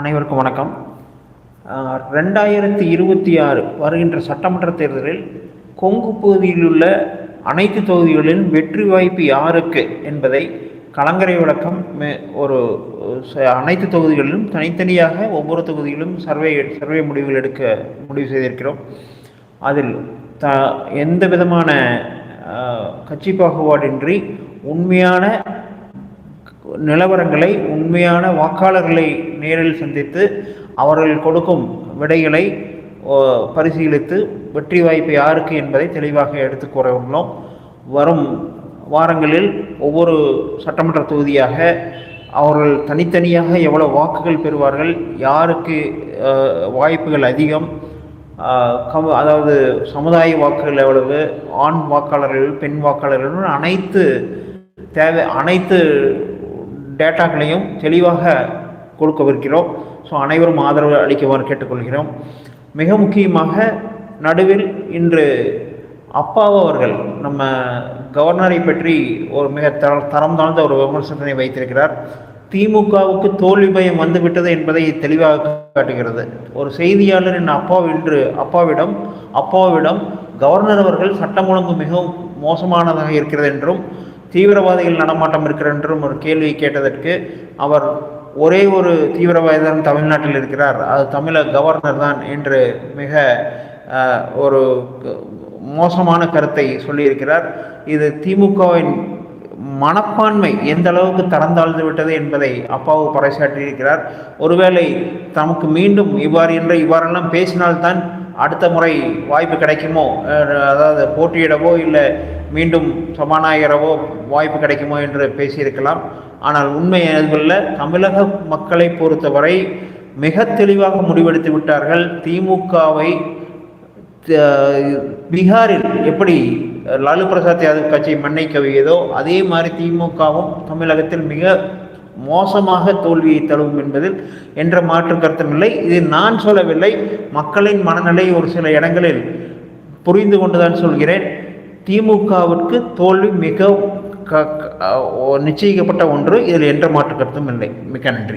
அனைவருக்கும் வணக்கம். ரெண்டாயிரத்தி இருபத்தி ஆறு வருகின்ற சட்டமன்ற தேர்தலில் கொங்கு பகுதியில் உள்ள அனைத்து தொகுதிகளிலும் வெற்றி வாய்ப்பு யாருக்கு என்பதை கலங்கரை விளக்கம் மே- ஒரு ச- அனைத்து தொகுதிகளிலும் தனித்தனியாக ஒவ்வொரு தொகுதியிலும் சர்வே சர்வே முடிவுகள் எடுக்க முடிவு செய்திருக்கிறோம். அதில் த எந்த விதமான கட்சி பாகுபாடின்றி உண்மையான நிலவரங்களை உண்மையான வாக்காளர்களை நேரில் சந்தித்து அவர்கள் கொடுக்கும் விடைகளை பரிசீலித்து வெற்றி வாய்ப்பு யாருக்கு என்பதை தெளிவாக எடுத்து கூற உள்ளோம். வரும் வாரங்களில் ஒவ்வொரு சட்டமன்ற தொகுதியாக அவர்கள் தனித்தனியாக எவ்வளோ வாக்குகள் பெறுவார்கள் யாருக்கு வாய்ப்புகள் அதிகம் கம் அதாவது சமுதாய வாக்குகள் எவ்வளவு ஆண் வாக்காளர்கள் பெண் வாக்காளர்கள் அனைத்து தேவை அனைத்து டேட்டாக்களையும் தெளிவாக கொடுக்கவிருக்கிறோம். ஸோ அனைவரும் ஆதரவு அளிக்குமாறு கேட்டுக்கொள்கிறோம். மிக முக்கியமாக நடுவில் இன்று அப்பாவு அவர்கள் நம்ம கவர்னரை பற்றி ஒரு மிக தர தரம் தாழ்ந்த ஒரு விமர்சனத்தை வைத்திருக்கிறார். திமுகவுக்கு தோல்வி பயம் வந்துவிட்டது என்பதை தெளிவாக காட்டுகிறது. ஒரு செய்தியாளரின் அப்பா இன்று அப்பாவிடம் அப்பாவிடம் கவர்னர் அவர்கள் சட்டம் ஒழுங்கு மிகவும் மோசமானதாக இருக்கிறது என்றும் தீவிரவாதிகள் நடமாட்டம் இருக்கிறது என்றும் ஒரு கேள்வி கேட்டதற்கு அவர் ஒரே ஒரு தீவிரவாதிதான் தமிழ்நாட்டில் இருக்கிறார். அது தமிழக கவர்னர் தான் என்று மிக ஒரு மோசமான கருத்தை சொல்லியிருக்கிறார். இது திமுகவின் மனப்பான்மை எந்த அளவுக்கு தரந்தாழ்ந்து விட்டது என்பதை அப்பாவு பறைசாற்றியிருக்கிறார். ஒருவேளை தமக்கு மீண்டும் இவ்வாறு என்று இவ்வாறெல்லாம் பேசினால்தான் அடுத்த முறை வாய்ப்பு கிடைக்குமோ அதாவது போட்டியிடவோ இல்லை மீண்டும் சபாநாயகரவோ வாய்ப்பு கிடைக்குமோ என்று பேசியிருக்கலாம். ஆனால் உண்மை அதுவல்ல தமிழக மக்களை பொறுத்தவரை மிக தெளிவாக முடிவெடுத்து விட்டார்கள். திமுகவை பீகாரில் எப்படி லாலு பிரசாத் யாதவ் கட்சி மண்ணை கவியதோ அதே மாதிரி திமுகவும் தமிழகத்தில் மிக மோசமாக தோல்வியை தழுவும் என்பதில் என்ற மாற்று கருத்தமில்லை இது நான் சொல்லவில்லை. மக்களின் மனநிலை ஒரு சில இடங்களில் புரிந்து கொண்டுதான் சொல்கிறேன். திமுகவிற்கு தோல்வி மிக க- நிச்சயிக்கப்பட்ட ஒன்று. இதில் என்ற மாற்று கருத்தும் இல்லை. மிக்க நன்றி.